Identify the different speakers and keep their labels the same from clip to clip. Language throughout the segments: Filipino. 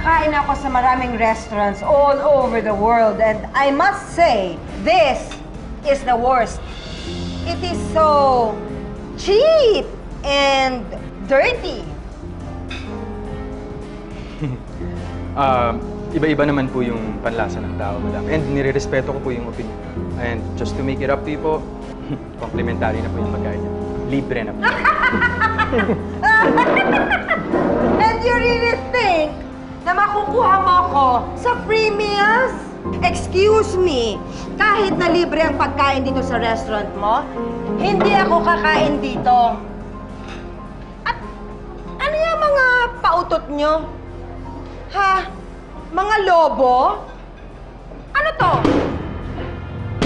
Speaker 1: Nakakain ako sa maraming restaurants all over the world and I must say, this is the worst. It is so cheap and dirty.
Speaker 2: Ah, iba-iba naman po yung panlasa ng tao, madam. And nire-respeto ko po yung opinion. And just to make it up to you po, complimentary na po yung pagkain niyo. Libre na po.
Speaker 1: na makukuha mo ako sa free meals? Excuse me, kahit na libre ang pagkain dito sa restaurant mo, hindi ako kakain dito. At ano yung mga pautot nyo? Ha? Mga lobo? Ano to?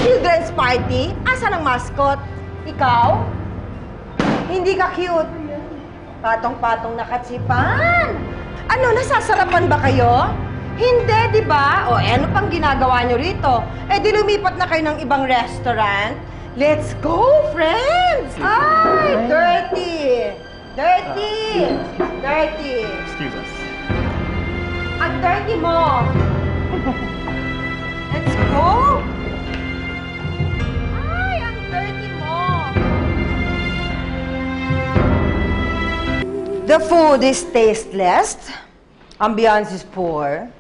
Speaker 1: Children's party? Asan ang mascot? Ikaw? Hindi ka cute. Patong-patong na katsipan. Ano, nasasarapan ba kayo? Hindi, di ba? O, eh, ano pang ginagawa nyo rito? Eh, di lumipat na kayo ng ibang restaurant? Let's go, friends! Ay, dirty! Dirty! Dirty!
Speaker 3: Excuse us.
Speaker 1: Ang dirty mo! Let's go! The food is tasteless. Ambiance is poor.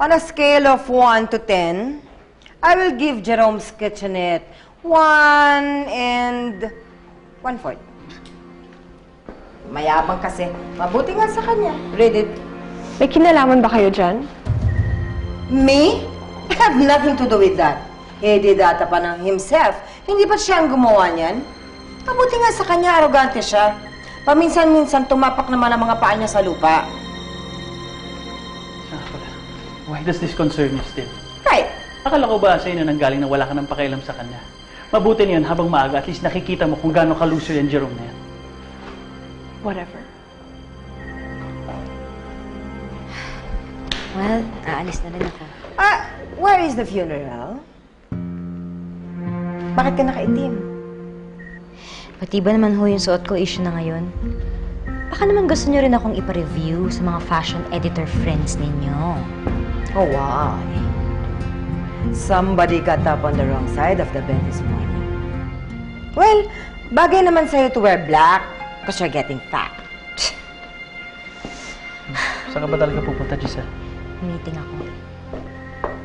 Speaker 1: On a scale of 1 to 10, I will give Jerome's kitchenette 1 and 1 fourth. Mayabang kasi. Mabuti nga sa kanya. Read it.
Speaker 4: May kinalaman ba kayo dyan?
Speaker 1: Me? I have nothing to do with that. Eh, di data pa ng himself. Hindi ba siya ang gumawa niyan? Mabuti nga sa kanya, arogante siya. Paminsan-minsan tumapak naman ang mga paa niya sa lupa.
Speaker 3: Ah, wala. Why does this concern you still?
Speaker 1: Right.
Speaker 3: Akala ko ba sa'yo na nanggaling na wala ka ng pakialam sa kanya? Mabuti na yun habang maaga, at least nakikita mo kung gaano ka-loser yung Jerome na yan.
Speaker 4: Whatever.
Speaker 5: Well, aalis na rin ako.
Speaker 1: Ah, where is the funeral? Bakit ka nakaitim?
Speaker 5: Pati ba naman ho yung suot ko issue na ngayon? Baka naman gusto nyo rin akong ipa-review sa mga fashion editor friends ninyo.
Speaker 1: Oh, why? Somebody got up on the wrong side of the bed this morning. Well, bagay naman sa'yo to wear black because you're getting fat.
Speaker 3: Saan ka ba talaga pupunta, Giselle?
Speaker 5: Meeting ako.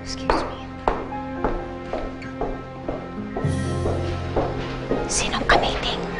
Speaker 5: Excuse me. Sinong Meeting.